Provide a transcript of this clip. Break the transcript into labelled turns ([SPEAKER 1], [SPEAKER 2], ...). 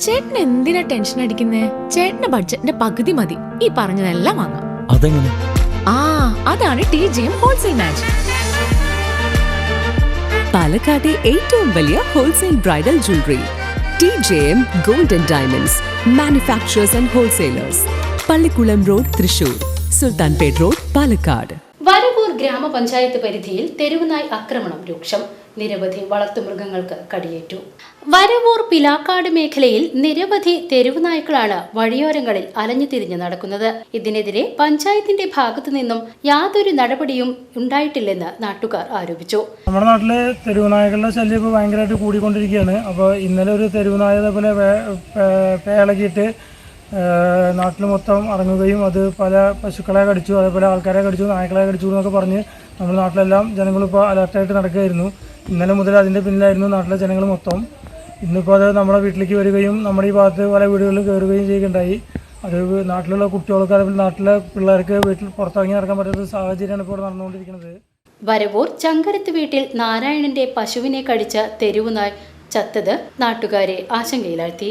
[SPEAKER 1] ചേട്ടൻ എന്തിനാ ടെൻഷൻ അടിക്കുന്നേ? ചേട്ടന്റെ ബഡ്ജറ്റിന്റെ പകുതി മതി. ഈ പറഞ്ഞതെല്ലാം വാങ്ങാം.
[SPEAKER 2] അതെങ്ങനെ?
[SPEAKER 1] ആ അതാണ് T J M wholesale match
[SPEAKER 3] പാലക്കാട്ടെ ഏറ്റവും വലിയ wholesale bridal jewellery T J M golden diamonds manufacturers and wholesalers Pallikkulam road Thrissur. Sultanpet road Palakkad.
[SPEAKER 4] Varavoor ഗ്രാമപഞ്ചായത്ത് പരിധിയിൽ തെരുവുനായ് ആക്രമണം രൂക്ഷം. നിരവധി വളർത്തുമൃഗങ്ങൾക്ക് കടിയേറ്റു. വരവൂർ പിലാക്കാട് മേഖലയിൽ നിരവധി തെരുവുനായ്ക്കളാണ് വഴിയോരങ്ങളിൽ അലഞ്ഞു തിരിഞ്ഞു നടക്കുന്നത്. ഇതിനെതിരെ പഞ്ചായത്തിന്റെ ഭാഗത്തു നിന്നും യാതൊരു നടപടിയും ഉണ്ടായിട്ടില്ലെന്ന് നാട്ടുകാർ ആരോപിച്ചു.
[SPEAKER 5] നമ്മുടെ നാട്ടിലെ തെരുവ് നായ്ക്കളുടെ ശല്യം ഇപ്പോൾ ഭയങ്കരമായിട്ട് കൂടിക്കൊണ്ടിരിക്കുകയാണ്. അപ്പോൾ ഇന്നലെ ഒരു തെരുവുനായ നായ പേളകിയിട്ട് നാട്ടിൽ മൊത്തം ഇറങ്ങുകയും അത് പല പശുക്കളെ കടിച്ചു അതേപോലെ ആൾക്കാരെ കടിച്ചു നായ്ക്കളെ കടിച്ചു എന്നൊക്കെ പറഞ്ഞ് നമ്മുടെ നാട്ടിലെല്ലാം ജനങ്ങളിപ്പോൾ അലർട്ടായിട്ട് നടക്കുകയായിരുന്നു. ഇന്നലെ മുതൽ അതിന്റെ പിന്നിലായിരുന്നു നാട്ടിലെ ജനങ്ങൾ മൊത്തം. ഇന്നിപ്പോൾ അത് നമ്മുടെ വീട്ടിലേക്ക് വരികയും നമ്മുടെ ഈ ഭാഗത്ത് പല വീടുകളിൽ കയറുകയും ചെയ്യുകയുണ്ടായി. അത് നാട്ടിലുള്ള കുട്ടികൾക്ക് അതേപോലെ നാട്ടിലെ പിള്ളേർക്ക് വീട്ടിൽ പുറത്തിറങ്ങി നടക്കാൻ പറ്റാത്ത സാഹചര്യമാണ് ഇപ്പോൾ നടന്നുകൊണ്ടിരിക്കുന്നത്.
[SPEAKER 4] വരവൂർ ചങ്കരത്ത് വീട്ടിൽ നാരായണന്റെ പശുവിനെ കടിച്ച തെരുവുനായ് ചത്തത് നാട്ടുകാരെ ആശങ്കയിലാഴ്ത്തി.